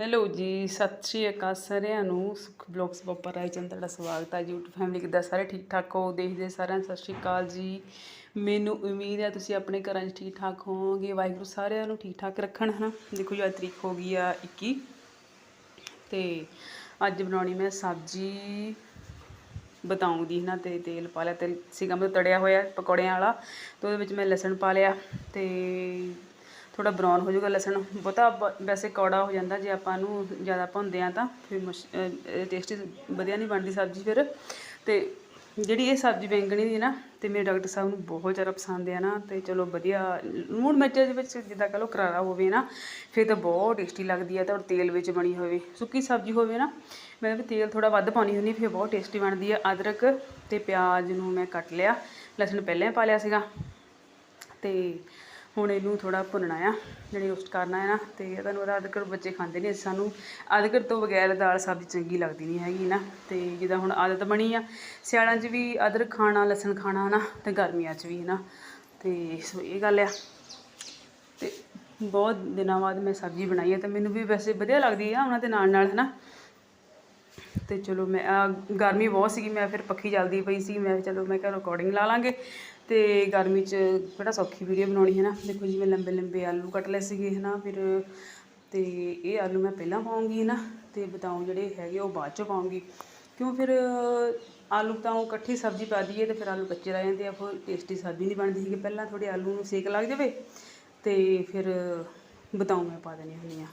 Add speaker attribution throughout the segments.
Speaker 1: Hello ਜੀ, ਸਤਿ ਸ਼੍ਰੀ ਅਕਾਲ ਸਾਰਿਆਂ ਨੂੰ। ਸੁਖ ਬਲੌਗਸ ਪਪਾ ਰਾਏ ਚੰਦ ਤੁਹਾਡਾ ਸਵਾਗਤ ਹੈ। YouTube ਫੈਮਿਲੀ ਕਿੱਦਾਂ ਸਾਰੇ ਠੀਕ ਠਾਕ ਹੋ? ਦੇਖਦੇ ਸਾਰਿਆਂ ਸਤਿ ਸ਼੍ਰੀ ਅਕਾਲ ਜੀ। ਮੈਨੂੰ ਉਮੀਦ ਹੈ ਤੁਸੀਂ ਆਪਣੇ ਘਰਾਂ 'ਚ ਠੀਕ ਠਾਕ ਹੋਵੋਗੇ। ਵਾਹਿਗੁਰੂ ਸਾਰਿਆਂ ਨੂੰ ਠੀਕ ਠਾਕ ਰੱਖਣ, ਹਨਾ? ਦੇਖੋ ਜੀ, ਅੱਜ ਤਰੀਕ ਹੋ ਗਈ ਆ 21 ਤੇ ਅੱਜ ਬਣਾਉਣੀ ਮੈਂ ਸਬਜ਼ੀ ਬਤਾਉਂ ਦੀ ਨਾ ਤੇ ਤੇਲ ਪਾ ਲਿਆ। ਤੇਲ ਸੀਗਾ ਮੈਂ ਤੜਿਆ ਹੋਇਆ ਪਕੌੜਿਆਂ ਵਾਲਾ। ਤੇ ਉਹਦੇ ਵਿੱਚ ਮੈਂ ਲਸਣ ਪਾ ਲਿਆ। ਤੇ ਥੋੜਾ ਬਰਾਊਨ ਹੋ ਜਾਊਗਾ ਲਸਣ। ਬਹੁਤਾ ਵੈਸੇ ਕੌੜਾ ਹੋ ਜਾਂਦਾ, ਜੇ ਆਪਾਂ ਨੂੰ ਜ਼ਿਆਦਾ ਭੁੰਨਦੇ ਆ ਤਾਂ ਫਿਰ ਟੇਸਟੀ ਵਧੀਆ ਨਹੀਂ ਬਣਦੀ ਸਬਜ਼ੀ ਫਿਰ। ਤੇ ਜਿਹੜੀ ਇਹ ਸਬਜ਼ੀ ਬੈਂਗਣੀ ਦੀ ਨਾ, ਤੇ ਮੇਰੇ ਡਾਕਟਰ ਸਾਹਿਬ ਨੂੰ ਬਹੁਤ ਜ਼ਿਆਦਾ ਪਸੰਦ ਆ ਨਾ, ਤੇ ਚਲੋ ਵਧੀਆ, ਲੂਣ ਮਿਰਚ ਦੇ ਵਿੱਚ ਜਿੱਦਾਂ ਕਹ ਲਓ ਕਰਾਰਾ ਹੋਵੇ ਨਾ, ਫਿਰ ਤਾਂ ਬਹੁਤ ਟੇਸਟੀ ਲੱਗਦੀ ਆ, ਤੇ ਔਰ ਤੇਲ ਵਿੱਚ ਬਣੀ ਹੋਵੇ। ਸੁੱਕੀ ਸਬਜ਼ੀ ਹੋਵੇ ਨਾ, ਮੈਂ ਵੀ ਤੇਲ ਥੋੜਾ ਵੱਧ ਪਾਉਣੀ ਹੁੰਦੀ ਫਿਰ ਬਹੁਤ ਟੇਸਟੀ ਬਣਦੀ ਆ। ਅਦਰਕ ਤੇ ਪਿਆਜ਼ ਨੂੰ ਮੈਂ ਕੱਟ ਲਿਆ, ਲਸਣ ਪਹਿਲਾਂ ਪਾ ਲਿਆ ਸੀਗਾ। ਤੇ ਹੁਣ ਇਹਨੂੰ ਥੋੜਾ ਭੁੰਨਣਾ ਆ, ਜਿਹੜੀ ਰੋਸਟ ਕਰਨਾ ਹੈ ਨਾ, ਤੇ ਤੁਹਾਨੂੰ ਪਤਾ ਅਦਰਕ ਬੱਚੇ ਖਾਂਦੇ ਨੇ ਸਾਨੂੰ ਅਦਰਕ ਤੋਂ ਬਗੈਰ ਦਾਲ ਸਬਜ਼ੀ ਚੰਗੀ ਲੱਗਦੀ ਨਹੀਂ ਹੈਗੀ ਨਾ, ਤੇ ਜਿੱਦਾਂ ਹੁਣ ਆਦਤ ਬਣੀ ਆ, ਸਿਆਲਾਂ 'ਚ ਵੀ ਅਦਰਕ ਖਾਣਾ, ਲਸਣ ਖਾਣਾ ਨਾ, ਤੇ ਗਰਮੀਆਂ 'ਚ ਵੀ ਨਾ, ਤੇ ਸੋ ਇਹ ਗੱਲ ਆ। ਤੇ ਬਹੁਤ ਦਿਨਾਂ ਬਾਅਦ ਮੈਂ ਸਬਜ਼ੀ ਬਣਾਈ ਹੈ ਤੇ ਮੈਨੂੰ ਵੀ ਵੈਸੇ ਵਧੀਆ ਲੱਗਦੀ ਆ ਉਹਨਾਂ ਦੇ ਨਾਲ ਨਾਲ ਹਨਾ। ਤੇ ਚਲੋ ਮੈਂ ਗਰਮੀ ਬਹੁਤ ਸੀਗੀ, ਮੈਂ ਫਿਰ ਪੱਖੀ ਚੱਲਦੀ ਪਈ ਸੀ, ਮੈਂ ਚਲੋ ਮੈਂ ਕਿਹਾ ਰਿਕਾਰਡਿੰਗ ਲਾ ਲਾਂਗੇ ਤੇ ਗਰਮੀ 'ਚ ਕਿਹੜਾ ਸੌਖੀ ਵੀਡੀਓ ਬਣਾਉਣੀ ਹੈ ਨਾ। ਦੇਖੋ ਜੀ, ਮੈਂ ਲੰਬੇ ਲੰਬੇ ਆਲੂ ਕੱਟ ਲਏ ਸੀਗੇ, ਹੈ ਨਾ, ਫਿਰ ਤੇ ਇਹ ਆਲੂ ਮੈਂ ਪਹਿਲਾਂ ਪਾਉਂਗੀ, ਹੈ ਨਾ, ਤੇ ਬਤਾਉ ਜਿਹੜੇ ਹੈਗੇ ਉਹ ਬਾਅਦ 'ਚ ਪਾਉਂਗੀ। ਕਿਉਂ ਫਿਰ ਆਲੂ ਤਾਂ ਉਹ ਇਕੱਠੀ ਸਬਜ਼ੀ ਪਾ ਦਈਏ ਤੇ ਫਿਰ ਆਲੂ ਕੱਚੇ ਰਹਿ ਜਾਂਦੇ ਆ, ਫਿਰ ਟੇਸਟੀ ਸਬਜ਼ੀ ਨਹੀਂ ਬਣਦੀ ਸੀਗੀ ਪਹਿਲਾਂ ਥੋੜੇ ਆਲੂ ਨੂੰ ਸੇਕ ਲੱਗ ਜਾਵੇ ਤੇ ਫਿਰ ਬਤਾਉ ਮੈਂ ਪਾ ਦੇਣੀ ਹੁੰਦੀ ਆ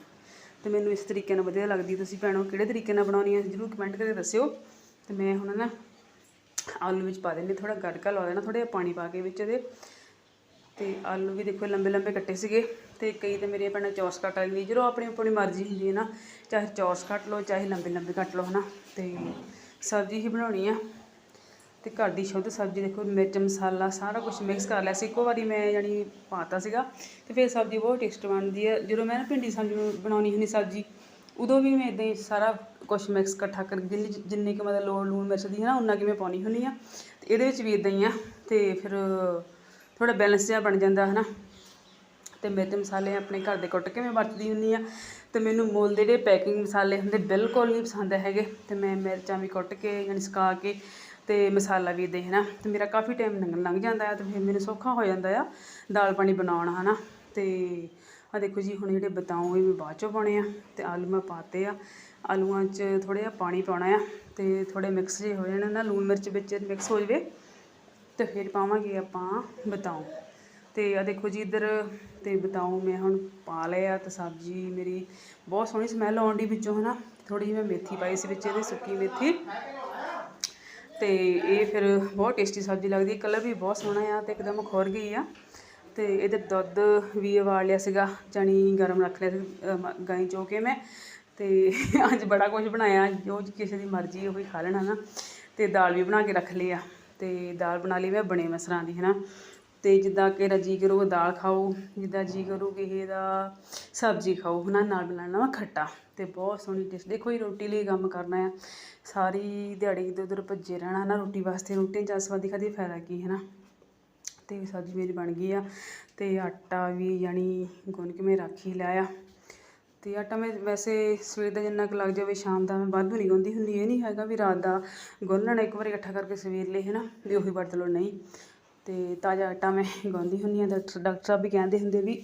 Speaker 1: ਤੇ ਮੈਨੂੰ ਇਸ ਤਰੀਕੇ ਨਾਲ ਵਧੀਆ ਲੱਗਦੀ। ਤੁਸੀਂ ਭੈਣੋ, ਕਿਹੜੇ ਤਰੀਕੇ ਨਾਲ ਬਣਾਉਣੀ ਹੈ ਜਰੂਰ ਕਮੈਂਟ ਕਰਕੇ ਦੱਸਿਓ। ਤੇ ਮੈਂ ਹੁਣ ਨਾ ਆਲੂ ਵਿੱਚ ਪਾ ਦੇਣੀ ਥੋੜਾ ਗੜਕਾ ਲਾ ਦੇਣਾ ਥੋੜਾ ਜਿਹਾ ਪਾਣੀ ਪਾ ਕੇ ਵਿੱਚ ਇਹਦੇ। ਤੇ ਆਲੂ ਵੀ ਦੇਖੋ ਲੰਬੇ ਲੰਬੇ ਕੱਟੇ ਸੀਗੇ, ਤੇ ਕਈ ਤੇ ਮੇਰੀਆਂ ਭੈਣਾਂ ਚੌਰਸ ਕੱਟ ਲੈਂਦੀ ਜਦੋਂ ਆਪਣੀ ਆਪਣੀ ਮਰਜ਼ੀ ਹੁੰਦੀ ਹੈ ਨਾ, ਚਾਹੇ ਚੌਰਸ ਕੱਟ ਲਓ, ਚਾਹੇ ਲੰਬੇ ਲੰਬੇ ਕੱਟ ਲਓ, ਹਨਾ, ਤੇ ਸਬਜ਼ੀ ਹੀ ਬਣਾਉਣੀ ਆ। ਤੇ ਘਰ ਦੀ ਸ਼ੁੱਧ ਸਬਜ਼ੀ ਦੇਖੋ, ਮਿਰਚ, ਮਸਾਲਾ, ਸਾਰਾ ਕੁਝ ਮਿਕਸ ਕਰ ਲਿਆ ਸੀ। ਇੱਕੋ ਵਾਰੀ ਮੈਂ ਜਾਨੀ ਪਾਤਾ ਸੀਗਾ, ਤੇ ਫਿਰ ਸਬਜ਼ੀ ਬਹੁਤ ਟੇਸਟ ਬਣਦੀ ਹੈ ਜਦੋਂ ਮੈਂ ਨਾ ਭਿੰਡੀ ਸਬਜ਼ੀ ਨੂੰ ਬਣਾਉਣੀ ਹੁੰਦੀ, ਸਬਜ਼ੀ ਉਦੋਂ ਵੀ ਮੈਂ ਇਦਾਂ ਹੀ ਸਾਰਾ ਕੁਝ ਮਿਕਸ ਇਕੱਠਾ ਕਰ ਜਿੰਨੀ ਜਿੰਨੀ ਕੁ ਮਤਲਬ ਲੋੜ ਲੂਣ ਮਿਰਚ ਦੀ ਹੈ ਨਾ ਉਨਾ ਕਿ ਮੈਂ ਪਾਉਣੀ ਹੁੰਦੀ ਆ ਤੇ ਇਹਦੇ ਵਿੱਚ ਵੀ ਇਦਾਂ ਹੀ ਆ, ਤੇ ਫਿਰ ਥੋੜਾ ਬੈਲੈਂਸ ਜਿਹਾ ਬਣ ਜਾਂਦਾ ਹੈ ਨਾ ਤੇ ਮਿਰਚ ਮਸਾਲੇ ਆਪਣੇ ਘਰ ਦੇ ਕੁੱਟ ਕੇ ਮੈਂ ਵਰਤਦੀ ਹੁੰਦੀ ਆ ਤੇ ਮੈਨੂੰ ਮੁੱਲ ਦੇ ਜਿਹੜੇ ਪੈਕਿੰਗ ਮਸਾਲੇ ਹੁੰਦੇ ਬਿਲਕੁਲ ਨਹੀਂ ਪਸੰਦ ਹੈਗੇ। ਤੇ ਮੈਂ ਮਿਰਚਾਂ ਵੀ ਕੁੱਟ ਕੇ, ਯਾਨੀ ਸੁਕਾ ਕੇ ਤੇ ਮਸਾਲਾ ਵੀ ਦੇ ਨਾ ਤੇ ਮੇਰਾ ਕਾਫੀ ਟਾਈਮ ਲੰਘ ਲੰਘ ਜਾਂਦਾ ਆ ਤੇ ਫਿਰ ਮੈਨੂੰ ਸੌਖਾ ਹੋ ਜਾਂਦਾ ਆ ਦਾਲ ਪਾਣੀ ਬਣਾਉਣਾ, ਹਨਾ। ਤੇ ਆ ਦੇਖੋ ਜੀ, ਹੁਣ ਜਿਹੜੇ ਬਤਾਉ ਇਹ ਮੈਂ ਬਾਅਦ ਚੋਂ ਪਾਉਣੇ ਆ ਤੇ ਆਲੂ ਮੈਂ ਪਾਤੇ ਆ। ਆਲੂਆਂ 'ਚ ਥੋੜ੍ਹਾ ਜਿਹਾ ਪਾਣੀ ਪਾਉਣਾ ਆ ਤੇ ਥੋੜੇ ਮਿਕਸ ਜੇ ਹੋ ਜਾਣ ਨਾ, ਲੂਣ ਮਿਰਚ ਵਿੱਚ ਮਿਕਸ ਹੋ ਜਵੇ ਤੇ ਫਿਰ ਪਾਵਾਂਗੇ ਆਪਾਂ ਬਤਾਉ ਤੇ ਆ ਦੇਖੋ ਜੀ, ਇੱਧਰ ਤੇ ਬਤਾਉ ਮੈਂ ਹੁਣ ਪਾ ਲਿਆ ਤੇ ਸਬਜ਼ੀ ਮੇਰੀ ਬਹੁਤ ਸੋਹਣੀ ਸਮੈਲ ਆਉਣ ਦੀ ਵਿੱਚੋਂ, ਹਨਾ। ਥੋੜੀ ਜਿਹੀ ਮੈਂ ਮੇਥੀ ਪਾਈ ਸੀ ਵਿੱਚ, ਇਹਦੇ ਸੁੱਕੀ ਮੇਥੀ। ਤੇ ਇਹ ਫਿਰ ਬਹੁਤ ਟੇਸਟੀ ਸਬਜ਼ੀ ਲੱਗਦੀ, ਕਲਰ ਵੀ ਬਹੁਤ ਸੋਹਣਾ ਆ ਤੇ ਇੱਕਦਮ ਖੁਰ ਗਈ ਆ। ਤੇ ਇਹਦੇ ਦੁੱਧ ਵੀ ਉਬਾਲ ਲਿਆ ਸੀਗਾ ਚਣੀ ਗਰਮ ਰੱਖ ਲਿਆ ਸੀ ਅਮ, ਚੋ ਕੇ ਮੈਂ। ਤੇ ਅੱਜ ਬੜਾ ਕੁਝ ਬਣਾਇਆ ਜੋ ਕਿਸੇ ਦੀ ਮਰਜ਼ੀ ਉਹ ਹੀ ਖਾ ਲੈਣਾ ਨਾ। ਤੇ ਦਾਲ ਵੀ ਬਣਾ ਕੇ ਰੱਖ ਲਈ ਆ ਤੇ ਦਾਲ ਬਣਾ ਲਈ ਮੈਂ ਬਣੇ ਮਸਰਾਂ ਦੀ ਹੈ ਨਾ ਤੇ ਜਿੱਦਾਂ ਕਿ ਜੀ ਕਰੂ ਦਾਲ ਖਾਓ ਜਿੱਦਾਂ ਜੀ ਕਰੋ ਕਿਸੇ ਦਾ ਸਬਜ਼ੀ ਖਾਓ ਹਨਾ ਨਾਲ ਬਣਾਉਣਾ ਵਾ ਖੱਟਾ। ਤੇ ਬਹੁਤ ਸੋਹਣੀ ਡਿਸ਼ ਦੇਖੋ ਇਹ ਰੋਟੀ ਲਈ ਕੰਮ ਕਰਨਾ ਆ। ਸਾਰੀ ਦਿਹਾੜੀ ਇੱਧਰ ਉੱਧਰ ਭੱਜੇ ਰਹਿਣਾ ਨਾ ਰੋਟੀ ਵਾਸਤੇ ਰੋਟੀ ਜਸਵਾਦੀ ਖਾਦੀ ਫਾਇਦਾ ਕੀ ਹੈ ਅਤੇ ਸਬਜ਼ੀ ਮੇਰੀ ਬਣ ਗਈ ਆ ਅਤੇ ਆਟਾ ਵੀ ਯਾਨੀ ਗੁੰਨ ਕੇ ਮੈਂ ਰੱਖ ਹੀ ਲਿਆ ਅਤੇ ਆਟਾ ਮੈਂ ਵੈਸੇ ਸਵੇਰ ਦਾ ਜਿੰਨਾ ਕੁ ਲੱਗ ਜਾਵੇ ਸ਼ਾਮ ਦਾ ਮੈਂ ਵਾਧੂ ਨਹੀਂ ਗੁੰਨਦੀ ਹੁੰਦੀ, ਇਹ ਨਹੀਂ ਹੈਗਾ ਵੀ ਰਾਤ ਦਾ ਗੁੰਨ ਲੈਣਾ ਇੱਕ ਵਾਰੀ ਇਕੱਠਾ ਕਰਕੇ ਸਵੇਰ ਲਈ ਹੈ ਨਾ ਵੀ ਉਹੀ ਵਰਤ ਲਓ ਨਹੀਂ। ਅਤੇ ਤਾਜ਼ਾ ਆਟਾ ਮੈਂ ਗੁੰਨਦੀ ਹੁੰਦੀ ਹਾਂ, ਡਾਕਟਰ ਡਾਕਟਰ ਸਾਹਿਬ ਵੀ ਕਹਿੰਦੇ ਹੁੰਦੇ ਵੀ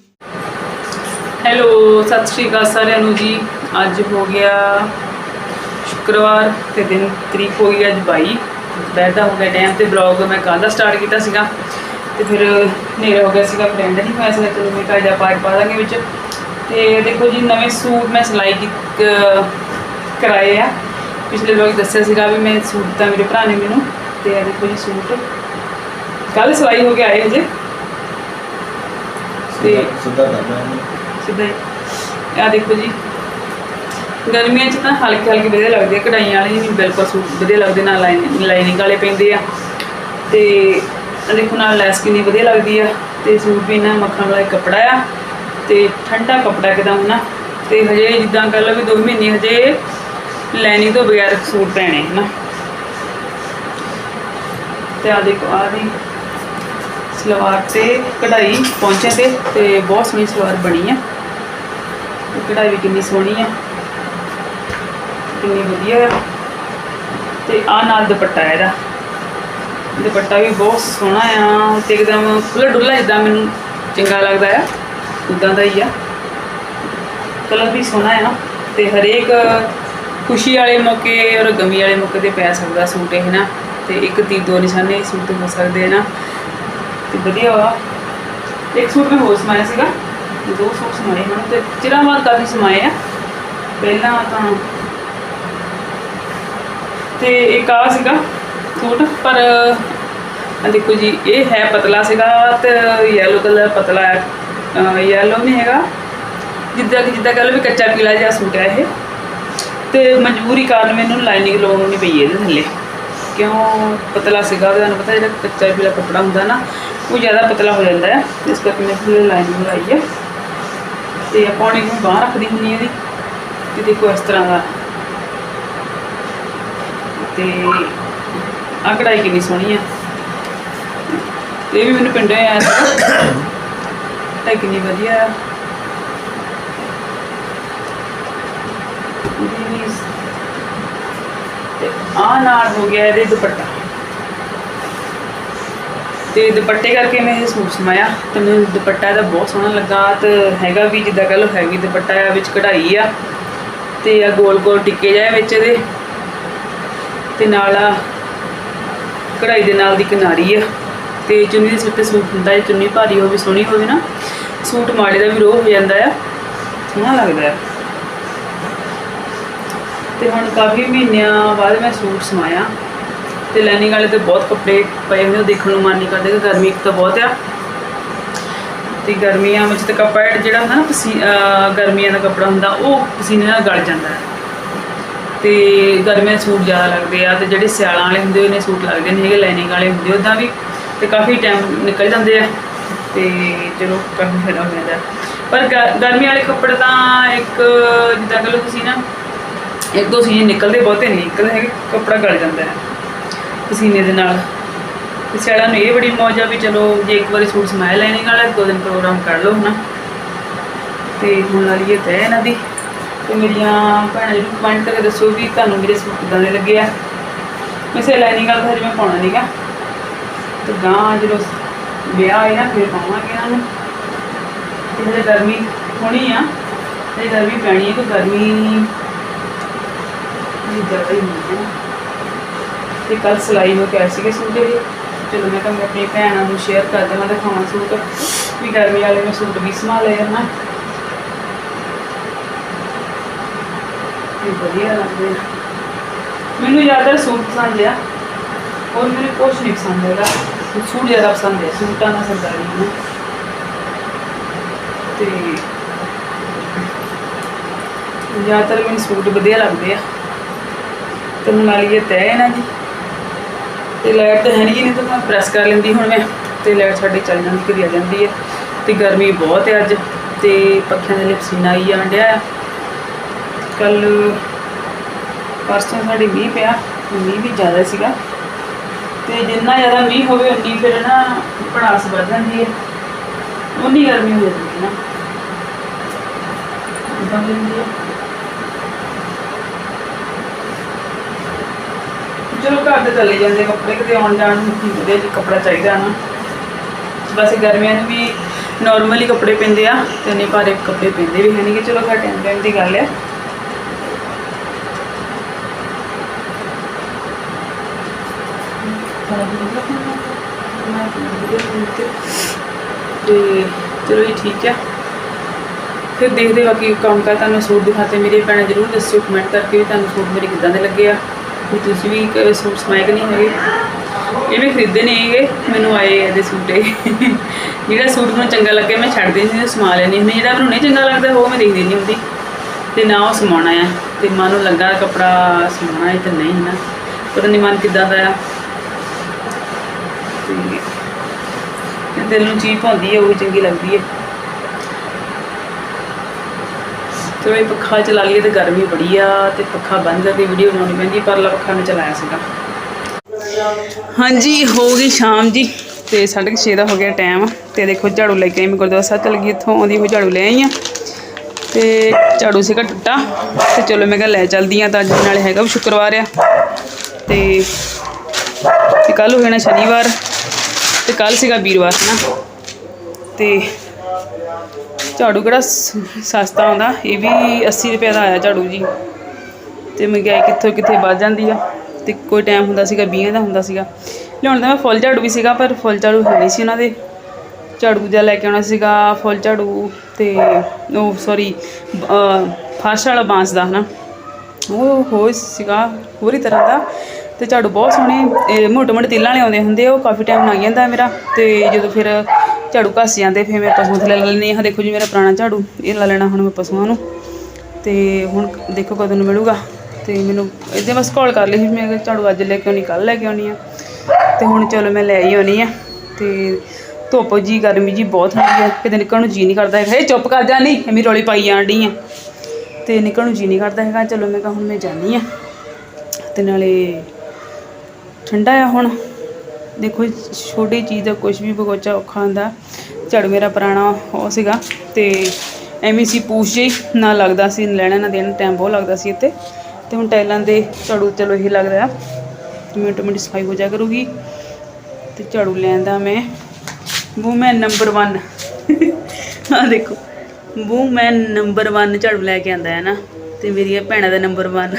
Speaker 1: ਹੈਲੋ, ਸਤਿ ਸ਼੍ਰੀ ਅਕਾਲ ਸਾਰਿਆਂ ਨੂੰ ਜੀ। ਅੱਜ ਹੋ ਗਿਆ ਸ਼ੁੱਕਰਵਾਰ ਤੇ ਦਿਨ ਤਰੀਕ ਹੋ ਗਈ ਅੱਜ 22 ਦੁਪਹਿਰ ਦਾ ਹੋ ਗਿਆ ਟਾਈਮ ਤੇ ਬਲੌਗ ਮੈਂ ਕੱਲ੍ਹ ਦਾ ਸਟਾਰਟ ਕੀਤਾ ਸੀਗਾ। ਤੇ ਫਿਰ ਹਨੇਰਾ ਹੋ ਗਿਆ ਸੀਗਾ ਫਰੈਂਡ ਨਹੀਂ ਹੋਇਆ ਸੀਗਾ ਚਲੋ ਮੈਂ ਕਾਜਾ ਪਾਰਟ ਪਾ ਦਾਂਗੇ ਵਿੱਚ। ਤੇ ਦੇਖੋ ਜੀ ਨਵੇਂ ਸੂਟ ਮੈਂ ਸਿਲਾਈ ਕੀ ਕਰਾਏ ਆ। ਪਿਛਲੇ ਵਲੌਗ ਦੱਸਿਆ ਸੀਗਾ ਵੀ ਮੈਂ ਸੂਟ ਦਿੱਤਾ ਮੇਰੇ ਭਰਾ ਨੇ ਮੈਨੂੰ। ਤੇ ਇਹ ਦੇਖੋ ਜੀ ਸੂਟ। ਕੱਲ ਸਿਲਾਈ ਹੋ ਕੇ ਆਏ ਹਜੇ। ਤੇ
Speaker 2: ਸਿੱਧਾ
Speaker 1: ਸਿੱਧਾ ਆ ਦੇਖੋ ਜੀ। ਗਰਮੀਆਂ 'ਚ ਤਾਂ ਹਲਕੇ ਹਲਕੇ ਵਧੀਆ ਲੱਗਦੇ ਆ। ਕਢਾਈਆਂ ਵਾਲੇ ਨਹੀਂ ਬਿਲਕੁਲ ਸੂਟ ਵਧੀਆ ਲੱਗਦੇ ਨਾਲ ਲਾਈਨਿੰਗ ਵਾਲੇ ਪੈਂਦੇ ਆ। ਤੇ ਦੇਖੋ ਨਾਲ ਲੈਸ ਕਿੰਨੀ ਵਧੀਆ ਲੱਗਦੀ ਆ ਤੇ ਸੂਟ ਵੀ ਨਾ ਮੱਖਣ ਵਾਲਾ ਕੱਪੜਾ ਆ ਤੇ ਠੰਡਾ ਕੱਪੜਾ ਇੱਕਦਮ ਨਾ ਤੇ ਹਜੇ ਜਿੱਦਾਂ ਕਰ ਲਓ ਵੀ 2 ਮਹੀਨੇ ਹਜੇ ਲੈਣੀ ਤੋਂ ਬਗੈਰ ਸੂਟ ਪੈਣੇ ਹਨਾ ਤੇ ਆ ਦੇਖੋ ਆ ਵੀ ਸਲਵਾਰ ਤੇ ਕਢਾਈ ਪਹੁੰਚੇ ਤੇ ਤੇ ਬਹੁਤ ਸੋਹਣੀ ਸਲਵਾਰ ਬਣੀ ਆ। ਕਢਾਈ ਵੀ ਕਿੰਨੀ ਸੋਹਣੀ ਆ, ਕਿੰਨੀ ਵਧੀਆ ਆ। ਤੇ ਆ ਨਾਲ ਦੁਪੱਟਾ ਇਹਦਾ। ਦੁਪੱਟਾ ਵੀ ਬਹੁਤ ਸੋਹਣਾ ਆ, ਤੇ ਇੱਕਦਮ ਖੁੱਲਾ ਡੁੱਲਾ ਜਿੱਦਾਂ ਮੈਨੂੰ ਚੰਗਾ ਲੱਗਦਾ ਆ, ਉਦਾਂ ਦਾ ਹੀ ਆ। ਕਲਰ ਵੀ ਸੋਹਣਾ ਆ, ਤੇ ਹਰੇਕ ਖੁਸ਼ੀ ਵਾਲੇ ਮੌਕੇ ਔਰ ਗਮੀ ਵਾਲੇ ਮੌਕੇ ਤੇ ਪੈ ਸਕਦਾ ਸੂਟ ਇਹ ਨਾ, ਤੇ ਇੱਕ ਤੀ ਦੋ ਨਿਸ਼ਾਨੇ ਸੂਟ ਹੋ ਸਕਦੇ ਨਾ। ਤੇ ਵਧੀਆ ਵਾ। ਇੱਕ ਸੂਟ ਮੈਂ ਹੋਰ ਸਮਾਇਆ ਸੀਗਾ, ਦੋ ਸੂਟ ਸਮਾਏ ਹਨ ਤੇ ਚਿਰਾਂ ਬਾਅਦ ਕਾਫੀ ਸਮਾਏ ਆ। ਪਹਿਲਾਂ ਤਾਂ ਤੇ ਇੱਕ ਆ ਸੀਗਾ ਸੂਟ, ਪਰ ਦੇਖੋ ਜੀ, ਇਹ ਹੈ ਪਤਲਾ ਸੀਗਾ ਤੇ ਯੈਲੋ ਕਲਰ ਪਤਲਾ ਹੈ। ਯੈਲੋ ਨਹੀਂ ਹੈਗਾ। ਜਿੱਦਾਂ ਕਿ ਜਿੱਦਾਂ ਕਹ ਲਓ ਵੀ ਕੱਚਾ ਪੀਲਾ ਜਿਹਾ ਸੂਟ ਹੈ ਇਹ। ਤੇ ਮਜਬੂਰੀ ਕਾਰਨ ਮੈਨੂੰ ਲਾਈਨਿੰਗ ਲਾਉਣੀ ਪਈ ਇਹਦੇ ਥੱਲੇ। ਕਿਉਂ? ਪਤਲਾ ਸੀਗਾ ਤੁਹਾਨੂੰ ਪਤਾ ਜਿਹੜਾ ਕੱਚਾ ਪੀਲਾ ਕੱਪੜਾ ਹੁੰਦਾ ਨਾ, ਉਹ ਜ਼ਿਆਦਾ ਪਤਲਾ ਹੋ ਜਾਂਦਾ ਹੈ। ਇਸ ਕਰਕੇ ਮੈਂ ਥੱਲੇ ਲਾਈਨਿੰਗ ਲਾਈ ਹੈ। ਤੇ ਆਪਾਂ ਨੇ ਨੂੰ ਬਾਹਰ ਰੱਖਦੀ ਹੁੰਦੀ ਇਹਦੀ। ਤੇ ਦੇਖੋ ਇਸ ਤਰ੍ਹਾਂ ਦਾ। ਤੇ ਆਹ ਕਢਾਈ ਕਿੰਨੀ ਸੋਹਣੀ ਆ। ਇਹ ਵੀ ਮੈਨੂੰ ਪਿੰਡੋਂ ਆਇਆ ਸੀ। ਤਾਂ ਕਿੰਨੀ ਵਧੀਆ। ਆ ਆ ਨਾਲ ਹੋ ਗਿਆ ਇਹਦੇ ਦੁਪੱਟਾ। ਤੇ ਦੁਪੱਟੇ ਕਰਕੇ ਮੈਂ ਇਹ ਸੂਟ ਸਮਾਇਆ। ਤੇ ਮੈਨੂੰ ਦੁਪੱਟਾ ਇਹਦਾ ਬਹੁਤ ਸੋਹਣਾ ਲੱਗਾ। ਤੇ ਹੈਗਾ ਵੀ ਜਿੱਦਾਂ ਕਹ ਲਓ ਹੈਗੀ ਦੁਪੱਟਾ ਆ ਵਿੱਚ ਕਢਾਈ ਆ। ਤੇ ਆ ਗੋਲ ਗੋਲ ਟਿੱਕੇ ਜਾਏ ਵਿੱਚ ਇਹਦੇ। ਤੇ ਨਾਲ ਆ ਕਢਾਈ ਦੇ ਨਾਲ ਦੀ ਕਿਨਾਰੀ ਆ। ਤੇ ਚੁੰਨੀ ਦੇ ਸਿਰ ਤੇ ਸੂਟ ਹੁੰਦਾ ਹੈ, ਚੁੰਨੀ ਭਾਰੀ ਹੋਵੇ, ਸੋਹਣੀ ਹੋਵੇ ਨਾ, ਸੂਟ ਮਾੜੇ ਦਾ ਵੀ ਰੋਹ ਹੋ ਜਾਂਦਾ ਆ, ਸੋਹਣਾ ਲੱਗਦਾ ਆ। ਤੇ ਹੁਣ ਕਾਫੀ ਮਹੀਨਿਆਂ ਬਾਅਦ ਮੈਂ ਸੂਟ ਸਮਾਇਆ ਤੇ ਲਾਈਨਿੰਗ ਵਾਲੇ ਤੇ ਬਹੁਤ ਕੱਪੜੇ ਪਏ ਹੋਏ ਉਹ ਦੇਖਣ ਨੂੰ ਮਨ ਨਹੀਂ ਕਰਦਾ ਕਿ ਗਰਮੀ ਇੱਕ ਤਾਂ ਬਹੁਤ ਆ। ਤੇ ਗਰਮੀਆਂ ਵਿੱਚ ਤੇ ਕੱਪੜਾ ਜਿਹੜਾ ਹੁੰਦਾ ਨਾ, ਪਸੀ ਗਰਮੀਆਂ ਦਾ ਕੱਪੜਾ ਹੁੰਦਾ, ਉਹ ਪਸੀਨੇ ਨਾਲ ਗਲ ਜਾਂਦਾ ਹੈ ਤੇ ਗਰਮੀਆਂ 'ਚ ਸੂਟ ਜ਼ਿਆਦਾ ਲੱਗਦੇ ਆ ਤੇ ਜਿਹੜੇ ਸਿਆਲਾਂ ਵਾਲੇ ਹੁੰਦੇ ਨੇ ਸੂਟ ਲੱਗਦੇ ਨੇ ਹੈਗੇ, ਲਾਈਨਿੰਗ ਵਾਲੇ ਹੁੰਦੇ ਉਦਾਂ ਵੀ ਤੇ ਕਾਫੀ ਟਾਈਮ ਨਿਕਲ ਜਾਂਦੇ ਆ ਤੇ ਚਲੋ ਕਾਫੀ ਫਾਇਦਾ ਹੋ ਜਾਂਦਾ। ਪਰ ਗ- ਗਰਮੀ ਵਾਲੇ ਕੱਪੜੇ ਤਾਂ ਇੱਕ ਜਿੱਦਾਂ ਕਹ ਲਓ ਤੁਸੀਂ ਨਾ, ਇੱਕ ਦੋ ਸੀਨੇ ਨਿਕਲਦੇ ਬਹੁਤੇ ਨਹੀਂ ਨਿਕਲਦੇ ਹੈਗੇ, ਕੱਪੜਾ ਗਲ ਜਾਂਦਾ ਹੈ ਪਸੀਨੇ ਦੇ ਨਾਲ। ਤੇ ਸਿਆਲਾਂ ਨੂੰ ਇਹ ਬੜੀ ਮੌਜ ਆ ਵੀ ਚਲੋ ਜੇ ਇੱਕ ਵਾਰੀ ਸੂਟ ਸਮਾਇਆ ਲਾਈਨਿੰਗ ਵਾਲਾ, ਦੋ ਦਿਨ ਪ੍ਰੋਗਰਾਮ ਕਰ ਲਓ ਹਨਾ। ਤੇ ਹੁਣ ਵਾਲੀ ਇਹ ਤੈਅ ਇਹਨਾਂ ਦੀ। ਤੇ ਮੇਰੀਆਂ ਭੈਣਾਂ ਜੀ ਕਮੈਂਟ ਕਰਕੇ ਦੱਸੋ ਵੀ ਤੁਹਾਨੂੰ ਮੇਰੇ ਸੂਟ ਕਿੱਦਾਂ ਦੇ ਲੱਗੇ ਆ। ਵੈਸੇ ਲਾਈਨਿੰਗ ਵਾਲਾ ਤਾਂ ਹਜੇ ਮੈਂ ਪਾਉਣਾ ਨਹੀਂਗਾ ਤੇ ਗਾਂ ਜਦੋਂ ਵਿਆਹ ਆਏ ਨਾ, ਫਿਰ ਪਾਵਾਂਗੇ ਇਹਨਾਂ ਨੂੰ। ਤੇ ਹਜੇ ਗਰਮੀ ਹੋਣੀ ਆ। ਤੇ ਗਰਮੀ ਪੈਣੀ ਹੈ ਕਿ ਗਰਮੀ ਇਹ ਜ਼ਿਆਦਾ ਹੀ ਹੁੰਦੀ ਹੈ ਤੇ ਕੱਲ ਸਿਲਾਈ ਹੋ ਕੇ ਆਏ ਸੀਗੇ ਸੂਟ ਇਹ। ਚਲੋ ਮੈਂ ਤਾਂ ਆਪਣੀ ਭੈਣਾਂ ਨੂੰ ਸ਼ੇਅਰ ਕਰ ਦੇਵਾਂ ਦਿਖਾਵਾਂ ਸੂਟ। ਵੀ ਗਰਮੀ ਵਾਲੇ ਮੈਂ ਸੂਟ ਵੀ ਸਮਾ ਲਏ ਹਨ ਇਹ ਵਧੀਆ ਲੱਗਦੇ ਆ ਮੈਨੂੰ ਜ਼ਿਆਦਾ ਸੂਟ ਪਸੰਦ ਆ। ਔਰ ਮੈਨੂੰ ਕੁਛ ਨਹੀਂ ਪਸੰਦ ਹੈਗਾ। ਸੂਟ ਜ਼ਿਆਦਾ ਪਸੰਦ ਹੈ ਸੂਟਾਂ ਨਾਲ ਸਰਦਾਰੀ ਨੂੰ। ਤੇ ਜ਼ਿਆਦਾਤਰ ਮੈਨੂੰ ਸੂਟ ਵਧੀਆ ਲੱਗਦੇ ਆ। ਤੇ ਹੁਣ ਵਾਲੀ ਇਹ ਤੈਅ ਨਾ ਜੀ। ਤੇ ਲਾਈਟ ਤਾਂ ਹੈ ਨਹੀਂ ਨਹੀਂ ਤਾਂ ਮੈਂ ਪ੍ਰੈਸ ਕਰ ਲੈਂਦੀ ਹੁਣ ਮੈਂ। ਤੇ ਲਾਈਟ ਸਾਡੀ ਚੱਲ ਜਾਂਦੀ, ਕਦੀ ਆ ਜਾਂਦੀ ਹੈ। ਤੇ ਗਰਮੀ ਬਹੁਤ ਹੈ ਅੱਜ। ਤੇ ਪੱਖਿਆਂ ਦੇ ਲਈ ਪਸੀਨਾ ਆਈ ਜਾਣ ਆ। ਕੱਲ ਪਰਸੋਂ ਸਾਡੇ ਮੀਂਹ ਪਿਆ, ਮੀਂਹ ਵੀ ਜ਼ਿਆਦਾ ਸੀਗਾ। ਤੇ ਜਿੰਨਾ ਜ਼ਿਆਦਾ ਮੀਂਹ ਹੋਵੇ, ਉਨੀ ਫਿਰ ਨਾ ਪੜਾਸ ਵੱਧ ਜਾਂਦੀ ਹੈ। ਉਨੀ ਗਰਮੀ ਹੋ ਜਾਂਦੀ ਹੈ ਨਾ। ਇਦਾਂ ਹੁੰਦੀ ਹੈ। ਚਲੋ ਘਰ ਦੇ ਚਲੇ ਜਾਂਦੇ, ਕੱਪੜੇ ਕਿਤੇ ਆਉਣ ਜਾਣ ਨੂੰ ਵਧੀਆ ਜੀ ਕੱਪੜਾ ਚਾਹੀਦਾ ਨਾ। ਵੈਸੇ ਗਰਮੀਆਂ ਨੂੰ ਵੀ ਨਾਰਮਲੀ ਕੱਪੜੇ ਪੈਂਦੇ ਆ, ਤੇ ਨਹੀਂ ਭਾਰੇ ਕੱਪੜੇ ਪੈਂਦੇ ਵੀ ਹੈ ਨਹੀਂ ਕਿ ਚਲੋ ਘਰ ਟਾਈਮ ਦੀ ਗੱਲ ਹੈ। ਤੇ ਚਲੋ ਜੀ ਠੀਕ ਹੈ। ਫਿਰ ਦੇਖਦੇ ਬਾਕੀ ਕੰਮ ਕਰ ਤੁਹਾਨੂੰ ਸੂਟ ਦਿਖਾਤੇ ਮੇਰੇ ਭੈਣਾਂ ਜਰੂਰ ਦੱਸਿਓ ਕਮੈਂਟ ਕਰਕੇ ਵੀ ਤੁਹਾਨੂੰ ਸੂਟ ਮੇਰੇ ਕਿੱਦਾਂ ਦੇ ਲੱਗੇ ਆ। ਵੀ ਤੁਸੀਂ ਵੀ ਸੂਟ ਸਮਾਏ ਨਹੀਂ ਹੈਗੇ। ਇਹ ਮੈਂ ਖਰੀਦੇ ਨਹੀਂ ਹੈਗੇ, ਮੈਨੂੰ ਆਏ ਇਹਦੇ ਸੂਟ ਇਹ। ਜਿਹੜਾ ਸੂਟ ਮੈਨੂੰ ਚੰਗਾ ਲੱਗੇ ਮੈਂ ਛੱਡ ਦਿੰਦੀ ਹਾਂ, ਸਮਾ ਲੈਣੀ ਹੁੰਦੀ ਜਿਹੜਾ ਮੈਨੂੰ ਨਹੀਂ ਚੰਗਾ ਲੱਗਦਾ, ਉਹ ਮੈਂ ਦੇਖ ਦਿੰਦੀ ਹੁੰਦੀ। ਤੇ ਨਾ ਉਹ ਸਮਾਉਣਾ ਆ। ਤੇ ਮਨ ਨੂੰ ਲੱਗਾ ਕੱਪੜਾ ਸਮਾਉਣਾ ਹੈ ਤੇ ਨਹੀਂ ਨਾ। ਪਤਾ ਨਹੀਂ ਮਨ ਕਿੱਦਾਂ ਦਾ ਆ। ਤੇ ਤੇ ਦਿਲ ਨੂੰ ਚੀਜ਼ ਭਾਉਂਦੀ ਹੈ, ਉਹ ਚੰਗੀ ਲੱਗਦੀ ਹੈ। ਚਲੋ ਇਹ ਪੱਖਾ ਚਲਾ ਲਈਏ ਤੇ ਗਰਮੀ ਬੜੀ ਆ ਤੇ ਪੱਖਾ ਬੰਦ ਕਰਕੇ ਵੀਡੀਓ ਬਣਾਉਣੀ ਪੈਂਦੀ ਪਰਲਾ ਪੱਖਾ ਮੈਂ ਚਲਾਇਆ ਸੀਗਾ। ਹਾਂਜੀ, ਹੋ ਗਈ ਸ਼ਾਮ ਜੀ ਤੇ 6:30 ਦਾ ਹੋ ਗਿਆ ਟਾਈਮ ਤੇ ਦੇਖੋ ਝਾੜੂ ਲੈ ਕੇ ਆਈ, ਮੈਂ ਗੁਰਦੁਆਰਾ ਸਾਹਿਬ ਚਲ ਗਈ, ਇੱਥੋਂ ਆਉਂਦੀ ਹੋਈ ਝਾੜੂ ਲੈ ਆਈ ਆ। ਤੇ ਝਾੜੂ ਸੀਗਾ ਟੁੱਟਾ ਤੇ ਚਲੋ ਮੈਂ ਕਿਹਾ ਲੈ ਚਲਦੀ ਆ ਤਾਂ ਅੱਜ ਨਾਲੇ ਹੈਗਾ ਵੀ ਸ਼ੁੱਕਰਵਾਰ ਆ। ਤੇ ਤੇ ਕੱਲ ਹੋਣਾ ਸ਼ਨੀਵਾਰ ਤੇ ਕੱਲ ਸੀਗਾ ਵੀਰਵਾਰ ਨਾ ਤੇ ਝਾੜੂ ਕਿਹੜਾ ਸ- ਸਸਤਾ ਆਉਂਦਾ? ਇਹ ਵੀ 80 ਰੁਪਏ ਦਾ ਆਇਆ ਝਾੜੂ ਜੀ। ਤੇ ਮਹਿੰਗਾਈ ਕਿੱਥੋਂ ਕਿੱਥੇ ਵੱਧ ਜਾਂਦੀ ਆ? ਤੇ ਕੋਈ ਟਾਈਮ ਹੁੰਦਾ ਸੀਗਾ 20 ਦਾ ਹੁੰਦਾ ਸੀਗਾ। ਲਿਆਉਣ ਦਾ ਮੈਂ ਫੁੱਲ ਝਾੜੂ ਵੀ ਸੀਗਾ, ਪਰ ਫੁੱਲ ਝਾੜੂ ਹੈ ਨਹੀਂ ਸੀ ਉਹਨਾਂ ਦੇ। ਝਾੜੂ ਜਿਹਾ ਲੈ ਕੇ ਆਉਣਾ ਸੀਗਾ, ਫੁੱਲ ਝਾੜੂ ਤੇ ਉਹ ਸੌਰੀ ਫਾਸ਼ ਵਾਲਾ ਬਾਂਸ ਦਾ, ਹਨਾ? ਉਹ ਹੋ ਸੀਗਾ ਪੂਰੀ ਤਰ੍ਹਾਂ ਦਾ। ਤੇ ਝਾੜੂ ਬਹੁਤ ਸੋਹਣੇ, ਇਹ ਮੋਟੇ ਮੋਟੇ ਤਿੱਲਾਂ ਵਾਲੇ ਆਉਂਦੇ ਹੁੰਦੇ ਉਹ ਕਾਫੀ ਟਾਈਮ ਲੰਘ ਜਾਂਦਾ ਮੇਰਾ। ਤੇ ਜਦੋਂ ਫਿਰ ਝਾੜੂ ਘਸ ਜਾਂਦੇ, ਫਿਰ ਮੈਂ ਪਸ਼ੂਆਂ ਥੱਲੇ ਲੈ ਲੈਂਦੀ ਹਾਂ। ਦੇਖੋ ਜੀ ਮੇਰਾ ਪੁਰਾਣਾ ਝਾੜੂ, ਇਹ ਲਾ ਲੈਣਾ ਹੁਣ ਮੈਂ ਪਸ਼ੂਆਂ ਨੂੰ। ਤੇ ਹੁਣ ਦੇਖੋ ਕਦੋਂ ਨੂੰ ਮਿਲੂਗਾ। ਤੇ ਮੈਨੂੰ ਇਹਦੇ ਬਸ ਕਾਲ ਕਰ ਲਈ ਸੀ, ਮੈਂ ਕਿਹਾ ਝਾੜੂ ਅੱਜ ਲੈ ਕੇ ਆਉਣੀ ਕੱਲ ਲੈ ਕੇ ਆਉਣੀ ਆ। ਤੇ ਹੁਣ ਚਲੋ ਮੈਂ ਲੈ ਹੀ ਆਉਣੀ ਆ। ਤੇ ਧੁੱਪ ਜੀ, ਗਰਮੀ ਜੀ ਬਹੁਤ ਹੁੰਦੀ ਹੈ ਕਿਤੇ ਨਿਕਲਣ ਨੂੰ ਜੀ ਨਹੀਂ ਕਰਦਾ ਹੈਗਾ। ਇਹ ਚੁੱਪ ਕਰ ਜਾ ਨਹੀਂ ਐਵੇਂ ਰੌਲੀ ਪਾਈ ਜਾਣ ਡਈ ਆ। ਤੇ ਨਿਕਲਣ ਨੂੰ ਜੀ ਨਹੀਂ ਕਰਦਾ ਹੈਗਾ। ਚਲੋ ਮੈਂ ਕਿਹਾ ਹੁਣ ਮੈਂ ਜਾਣੀ ਆ। ਤੇ ਨਾਲੇ ਠੰਡਾ ਆ ਹੁਣ। ਦੇਖੋ ਛੋਟੀ ਚੀਜ਼ ਦਾ ਕੁਝ ਵੀ ਬਗੋਚਾ ਔਖਾ ਹੁੰਦਾ। ਝੜ ਮੇਰਾ ਪੁਰਾਣਾ ਉਹ ਸੀਗਾ ਤੇ ਐਵੇਂ ਸੀ ਪੂਛ ਜਿਹੀ, ਨਾ ਲੱਗਦਾ ਸੀ, ਲੈਣਾ ਨਾ ਦੇਣਾ ਟਾਈਮ ਬਹੁਤ ਲੱਗਦਾ ਸੀ ਇੱਥੇ। ਤੇ ਹੁਣ ਟਾਈਲਾਂ ਦੇ ਝਾੜੂ, ਚਲੋ ਇਹੀ ਲੱਗਦਾ ਮਿੰਟ ਮਿੰਟ ਸਫ਼ਾਈ ਹੋ ਜਾ ਕਰੂਗੀ। ਤੇ ਝਾੜੂ ਲੈਣ ਦਾ ਮੈਂ। ਵੂਮੈਨ ਨੰਬਰ 1 ਆ ਦੇਖੋ। ਵੂਮੈਨ ਨੰਬਰ 1 ਝਾੜੂ ਲੈ ਕੇ ਆਂਦਾ ਹੈ ਨਾ। ਤੇ ਮੇਰੀਆਂ ਭੈਣਾਂ ਦਾ ਨੰਬਰ 1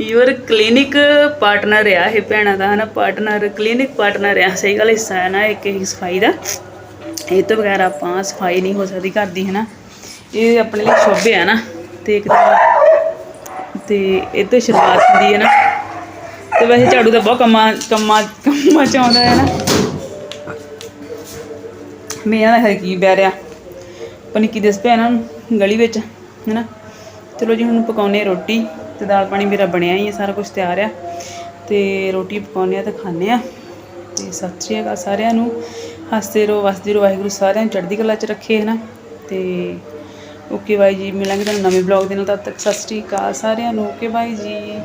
Speaker 1: ਯੂਰ ਕਲੀਨਿਕ ਪਾਰਟਨਰ ਆ ਇਹ ਭੈਣਾਂ ਦਾ, ਹਨਾ? ਪਾਰਟਨਰ ਕਲੀਨਿਕ ਪਾਰਟਨਰ ਆ ਸਹੀ ਗੱਲ, ਹਿੱਸਾ ਹੈ ਨਾ ਇੱਕ ਇਹ ਸਫ਼ਾਈ ਦਾ। ਇਹ ਤੋਂ ਬਗੈਰ ਆਪਾਂ ਸਫ਼ਾਈ ਨਹੀਂ ਹੋ ਸਕਦੀ ਘਰ ਦੀ, ਹਨਾ? ਇਹ ਆਪਣੇ ਲਈ ਸ਼ੁਭ ਹੈ ਨਾ? ਤੇ ਇੱਕ ਤਾਂ ਤੇ ਇਹ ਤੋਂ ਸ਼ੁਰੂਆਤ ਹੁੰਦੀ ਹੈ ਨਾ। ਤੇ ਵੈਸੇ ਝਾੜੂ ਦਾ ਬਹੁਤ ਕੰਮਾਂ ਕੰਮਾਂ ਕੰਮਾਂ ਚ ਆਉਂਦਾ ਹੈ ਨਾ। ਮੇਰਾ ਨਾ ਹੈ ਕੀ ਬਹਿ ਰਿਹਾ। ਪਨੀ ਕੀ ਦਿਸ ਪਿਆ ਇਹਨਾਂ ਨੂੰ ਗਲੀ ਵਿੱਚ, ਹੈਨਾ? ਚਲੋ ਜੀ, ਹੁਣ ਪਕਾਉਨੇ ਰੋਟੀ। ਤੇ ਦਾਲ ਪਾਣੀ ਮੇਰਾ ਬਣਿਆ ਹੀ ਹੈ, ਸਾਰਾ ਕੁਝ ਤਿਆਰ ਆ। ਤੇ ਰੋਟੀ ਪਕਾਉਂਦੇ ਆ ਤੇ ਖਾਂਦੇ ਆ। ਤੇ ਸਤਿ ਸ਼੍ਰੀ ਅਕਾਲ ਸਾਰਿਆਂ ਨੂੰ। ਹੱਸਦੇ ਰਹੋ, ਵਸਦੇ ਰਹੋ, ਵਾਹਿਗੁਰੂ ਸਾਰਿਆਂ ਨੂੰ ਚੜ੍ਹਦੀ ਕਲਾ 'ਚ ਰੱਖੇ ਹੈ ਨਾ ਤੇ ਓਕੇ ਬਾਈ ਜੀ, ਮਿਲਾਂਗੇ ਤੁਹਾਨੂੰ ਨਵੇਂ ਬਲੌਗ ਦੇ ਨਾਲ। ਤਦ ਤੱਕ ਸਤਿ ਸ਼੍ਰੀ ਅਕਾਲ ਸਾਰਿਆਂ ਨੂੰ। ਓਕੇ ਬਾਈ ਜੀ।